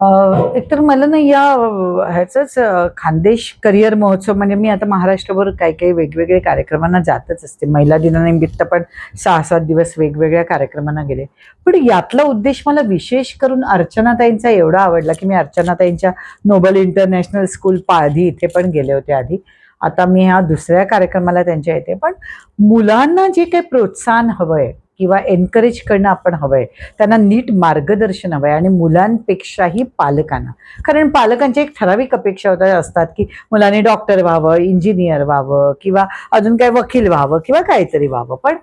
एकतर मला ना या ह्याचंच खानदेश करिअर महोत्सव म्हणजे मी आता महाराष्ट्रभर काही काही वेगवेगळे कार्यक्रमांना जातच असते. महिला दिनानिमित्त पण सहा सात दिवस वेगवेगळ्या कार्यक्रमांना गेले. पण यातला उद्देश मला विशेष करून अर्चनाताईंचा एवढा आवडला की मी अर्चनाताईंच्या नोबल इंटरनॅशनल स्कूल पाळधी इथे पण गेले होते आधी. आता मी ह्या दुसऱ्या कार्यक्रमाला त्यांच्या येते पण मुलांना जे काही प्रोत्साहन हवंय किंवा एनकरेज करणं आपण हवंय. त्यांना नीट मार्गदर्शन हवंय आणि मुलांपेक्षाही पालकांना. कारण पालकांच्या एक ठराविक अपेक्षा होत्या असतात की मुलांनी डॉक्टर व्हावं इंजिनियर व्हावं किंवा अजून काय वकील व्हावं किंवा काहीतरी व्हावं. पण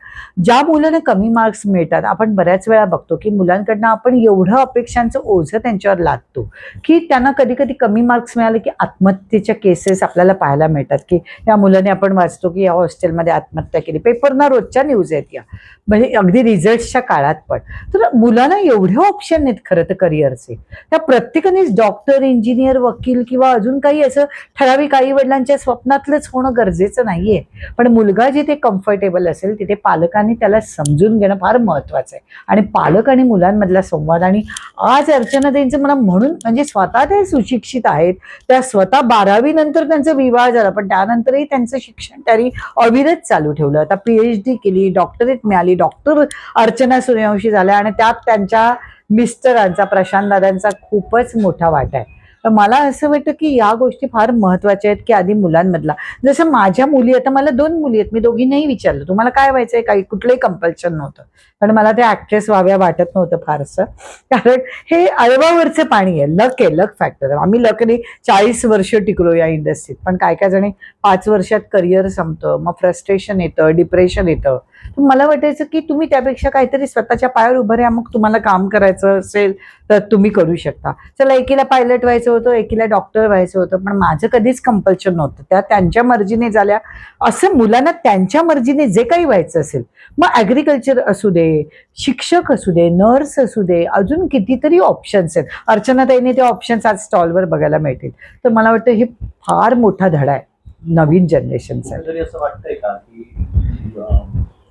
ज्या मुलांना कमी मार्क्स मिळतात आपण बऱ्याच वेळा बघतो की मुलांकडनं आपण एवढं अपेक्षांचं ओझं त्यांच्यावर लादतो की त्यांना कधी कधी कमी मार्क्स मिळाले की आत्महत्येच्या केसेस आपल्याला पाहायला मिळतात की या मुलाने आपण वाचतो की या हॉस्टेलमध्ये आत्महत्या केली. पेपरना रोजच्या न्यूज आहेत या. म्हणजे अगदी रिझल्टच्या काळात पण. तर मुलांना एवढे ऑप्शन आहेत खरं तर करिअरचे त्या प्रत्येकानेच डॉक्टर इंजिनियर वकील किंवा अजून काही असं ठराविक आई वडिलांच्या स्वप्नातलंच होणं गरजेचं नाहीये. पण मुलगा जिथे कम्फर्टेबल असेल तिथे पालकांनी त्याला समजून घेणं फार महत्वाचं आहे. आणि पालक आणि मुलांमधला संवाद आणि आज अर्चना अर्चनाताईंचं मला म्हणून म्हणजे स्वतः ते सुशिक्षित आहेत. त्या स्वतः बारावी नंतर त्यांचा विवाह झाला पण त्यानंतरही त्यांचं शिक्षण त्यांनी अविरत चालू ठेवलं. आता पीएच डी केली डॉक्टरेट मिळाली डॉक्टर अर्चना सूर्यवंशी झाल्या आणि त्यात त्यांच्या मिस्टरांचा प्रशांत दादांचा खूपच मोठा वाटा आहे. तर मला असं वाटतं की या गोष्टी फार महत्त्वाच्या आहेत की आधी मुलांमधला. जसं माझ्या मुली आता मला दोन मुली आहेत मी दोघींनाही विचारलं. तुम्हाला काय व्हायचंय? काही कुठलंही कंपल्शन नव्हतं. पण मला ते ऍक्ट्रेस व्हाव्या वाटत नव्हतं फारसं. कारण हे अळवावरचं पाणी आहे. लक आहे लक फॅक्टर आम्ही लकने चाळीस वर्ष टिकलो या इंडस्ट्रीत पण काय काय जणी पाच वर्षात करिअर संपतं मग फ्रस्ट्रेशन येतं डिप्रेशन येतं. मला वाटायचं की तुम्ही त्यापेक्षा काहीतरी स्वतःच्या पायावर उभं राहा मग तुम्हाला काम करायचं असेल तर तुम्ही करू शकता. चला एकीला पायलट व्हायचं होतं एकीला डॉक्टर व्हायचं होतं पण माझं कधीच कंपल्शन नव्हतं. त्या त्यांच्या मर्जीने झाल्या. असं मुलांना त्यांच्या मर्जीने जे काही व्हायचं असेल मग ॲग्रिकल्चर असू दे शिक्षक असू दे नर्स असू दे अजून कितीतरी ऑप्शन्स आहेत. अर्चनाताईने ते ऑप्शन्स आज स्टॉलवर बघायला मिळतील. तर मला वाटतं हे फार मोठा धडा आहे नवीन जनरेशनचा असं वाटतंय का की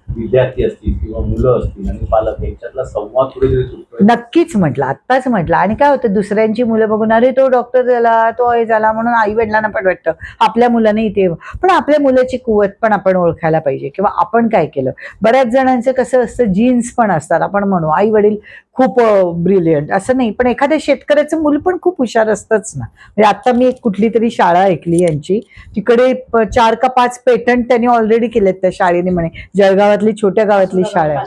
विद्यार्थी असतील किंवा मुलं असतील आणि पालक यांच्यातला संवाद कुठेतरी नक्कीच म्हटलं आत्ताच म्हटलं. आणि काय होतं दुसऱ्यांची मुलं बघून अरे तो डॉक्टर झाला तो हे झाला म्हणून आई वडिलांना पण वाटतं. आपल्या मुलाने इथे पण आपल्या मुलाची कुवत पण आपण ओळखायला पाहिजे. किंवा आपण काय केलं? बऱ्याच जणांचं कसं असतं जीन्स पण असतात. आपण म्हणू आई वडील खूप ब्रिलियंट असं नाही. पण एखाद्या शेतकऱ्याचं मूल पण खूप हुशार असतंच ना. म्हणजे आता मी एक कुठली तरी शाळा ऐकली यांची. तिकडे चार का पाच पेटंट त्यांनी ऑलरेडी केलेत त्या शाळेने म्हणे. जळगावातली छोट्या गावातली शाळा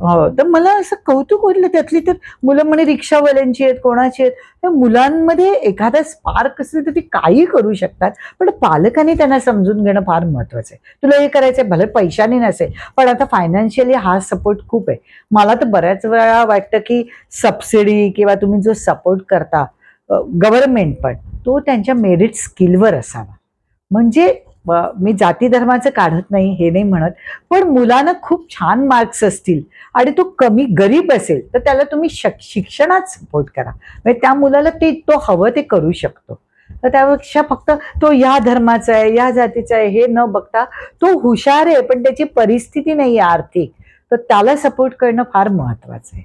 हो तर मला असं कौतुक वाटलं त्यातली तर मुलं म्हणे रिक्षावाल्यांची आहेत कोणाची आहेत. तर मुलांमध्ये एखादा स्पार्क असेल तर ती काही करू शकतात पण पालकांनी त्यांना समजून घेणं फार महत्वाचं आहे. तुला हे करायचंय भले पैशाने नसेल पण आता फायनान्शियली हा सपोर्ट खूप आहे. मला तर बऱ्याच वेळा वाटतं की सबसिडी किंवा तुम्ही जो सपोर्ट करता गव्हर्नमेंट पण तो त्यांच्या मेरिट स्किलवर असावा. म्हणजे मी जाती धर्माचं काढत नाही हे नाही म्हणत. पण मुलांना खूप छान मार्क्स असतील आणि तो कमी गरीब असेल तर त्याला तुम्ही शक शिक्षणात सपोर्ट करा. म्हणजे त्या मुलाला ते तो हवं ते करू शकतो. तर त्यापेक्षा फक्त तो या धर्माचा आहे या जातीचा आहे हे न बघता तो हुशार आहे पण त्याची परिस्थिती नाही आहे आर्थिक. तर त्याला सपोर्ट करणं फार महत्वाचं आहे.